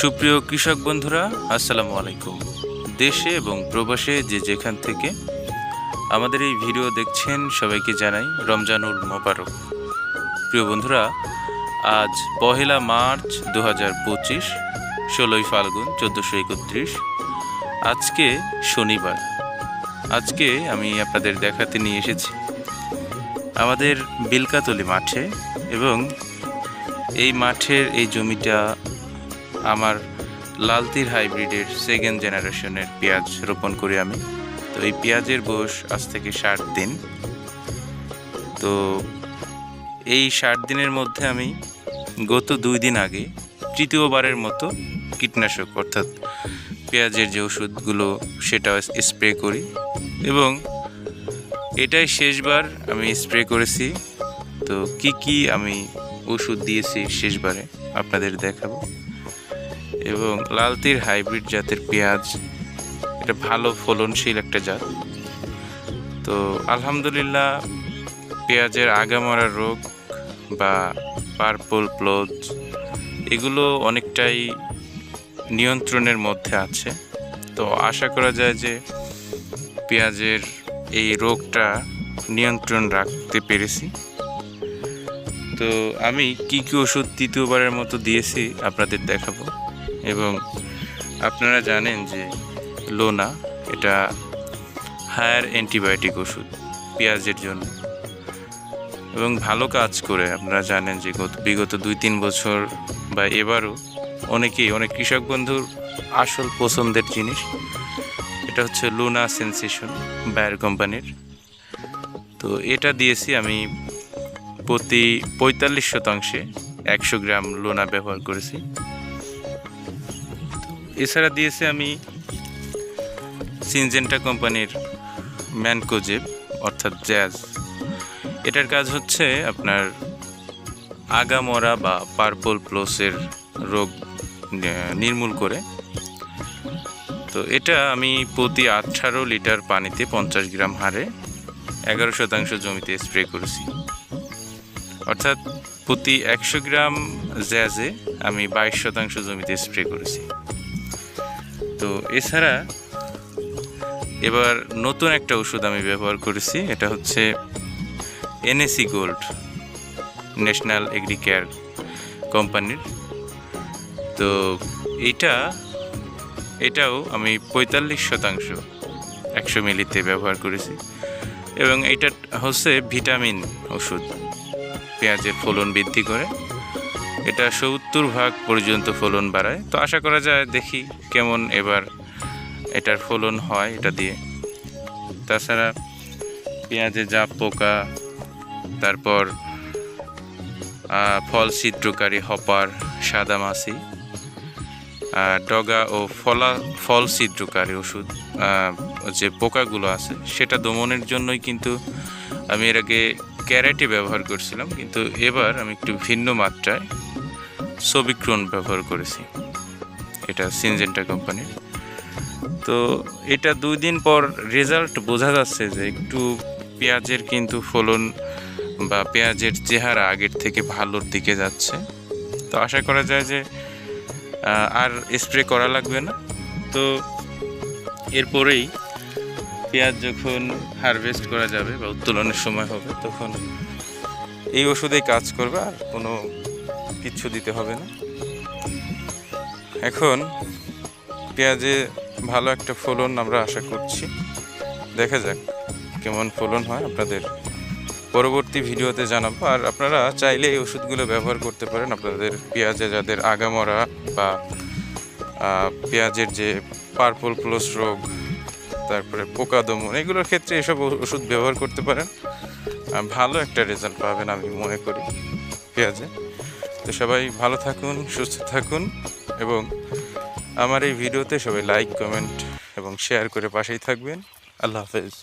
সুপ্রিয় কৃষক বন্ধুরা, আসসালামু আলাইকুম। দেশে এবং প্রবাসে যে যেখান থেকে আমাদের এই ভিডিও দেখছেন, সবাইকে জানাই রমজানুল মোবারক। প্রিয় বন্ধুরা, আজ পহেলা মার্চ দু হাজার পঁচিশ, ষোলোই ফাল্গুন চোদ্দোশো একত্রিশ। আজকে শনিবার। আজকে আমি আপনাদের দেখাতে নিয়ে এসেছি আমাদের বিলকাতলি মাঠে এবং এই মাঠের এই জমিটা আমার লালতির হাইব্রিডের সেকেন্ড জেনারেশনের পেঁয়াজ রোপণ করি আমি। তো এই পেঁয়াজের বয়স আজ থেকে ষাট দিন। তো এই ষাট দিনের মধ্যে আমি গত দুই দিন আগে তৃতীয়বারের মতো কীটনাশক, অর্থাৎ পেঁয়াজের যে ওষুধগুলো সেটা স্প্রে করি এবং এটাই শেষবার আমি স্প্রে করেছি। তো কি কি আমি ওষুধ দিয়েছি শেষবারে আপনাদের দেখাবো। এবং লালতির হাইব্রিড জাতের পেঁয়াজ। এটা ভালো ফলনশীল একটা জাত। তো আলহামদুলিল্লাহ, পেঁয়াজের আগামরা রোগ বা পার্পল প্লোজ এগুলো অনেকটাই নিয়ন্ত্রণের মধ্যে আছে। তো আশা করা যায় যে পেঁয়াজের এই রোগটা নিয়ন্ত্রণ রাখতে পেরেছি। তো আমি কি কি ওষুধ তৃতীয়বারের মতো দিয়েছি আপনাদের দেখাবো। এবং আপনারা জানেন যে লোনা এটা হায়ার অ্যান্টিবায়োটিক ওষুধ, পেঁয়াজের জন্য। এবং ভালো কাজ করে আপনারা জানেন যে গত, বিগত দুই তিন বছর বা এবারও অনেকেই, অনেক কৃষক বন্ধুর আসল পছন্দের জিনিস এটা হচ্ছে লুনা সেন্সেশন বায়ার কোম্পানির। তো এটা দিয়েছি আমি প্রতি পঁয়তাল্লিশ শতাংশে একশো গ্রাম লোনা ব্যবহার করেছি। এছাড়া দিয়েছি আমি সিনজেন্টা কোম্পানির ম্যানকোজেব অর্থাৎ জ্যাজ। এটার কাজ হচ্ছে আপনার আগামরা বা পার্পল প্লোসের রোগ নির্মূল করে। তো এটা আমি প্রতি আঠারো লিটার পানিতে পঞ্চাশ গ্রাম হারে এগারো শতাংশ জমিতে স্প্রে করেছি। অর্থাৎ প্রতি একশো গ্রাম জ্যাজে আমি বাইশ শতাংশ জমিতে স্প্রে করেছি। তো এছাড়া এবার নতুন একটা ওষুধ আমি ব্যবহার করেছি, এটা হচ্ছে এনএসি গোল্ড ন্যাশনাল এগ্রিকেয়ার কোম্পানির তো এটা এটাও আমি পঁয়তাল্লিশ শতাংশ একশো মিলিতে ব্যবহার করেছি এবং এটা হচ্ছে ভিটামিন ওষুধ। পেঁয়াজের ফলন বৃদ্ধি করে। এটা সত্তর ভাগ পর্যন্ত ফলন বাড়ায়। তো আশা করা যায়, দেখি কেমন এবার এটার ফলন হয় এটা দিয়ে। তাছাড়া পেঁয়াজে জাপ পোকা, তারপর ফল ছিদ্রকারী হপার, সাদা মাছি ডগা ও ফলা, ফল ছিদ্রকারী ওষুধ যে পোকাগুলো আছে, সেটা দমনের জন্যই কিন্তু আমি এর আগে ক্যারেটে ব্যবহার করছিলাম। কিন্তু এবার আমি একটু ভিন্ন মাত্রায় সবিক্রন ব্যবহার করেছি। এটা সিনজেন্টা কোম্পানির তো এটা দুই দিন পর রেজাল্ট বোঝা যাচ্ছে যে একটু পেঁয়াজের কিন্তু ফলন বা পেঁয়াজের চেহারা আগের থেকে ভালোর দিকে যাচ্ছে। তো আশা করা যায় যে আর স্প্রে করা লাগবে না। তো এরপরেই পেঁয়াজ যখন হারভেস্ট করা যাবে বা উত্তোলনের সময় হবে, তখন এই ওষুধেই কাজ করবে আর কোনো কিচ্ছু দিতে হবে না। এখন পেঁয়াজে ভালো একটা ফলন আমরা আশা করছি। দেখা যাক কেমন ফলন হয়, আপনাদের পরবর্তী ভিডিওতে জানাব। আর আপনারা চাইলে এই ওষুধগুলো ব্যবহার করতে পারেন, আপনাদের পেঁয়াজে যাদের আগামরা বা পেঁয়াজের যে পার্পল প্লস রোগ, তারপরে পোকা দমন এগুলোর ক্ষেত্রে এসব ওষুধ ব্যবহার করতে পারেন। ভালো একটা রেজাল্ট পাবেন আমি মনে করি পেঁয়াজে। তো সবাই ভালো থাকুন, সুস্থ থাকুন এবং আমার এই ভিডিওতে সবাই লাইক কমেন্ট এবং শেয়ার করে পাশেই থাকবেন। আল্লাহ হাফেজ।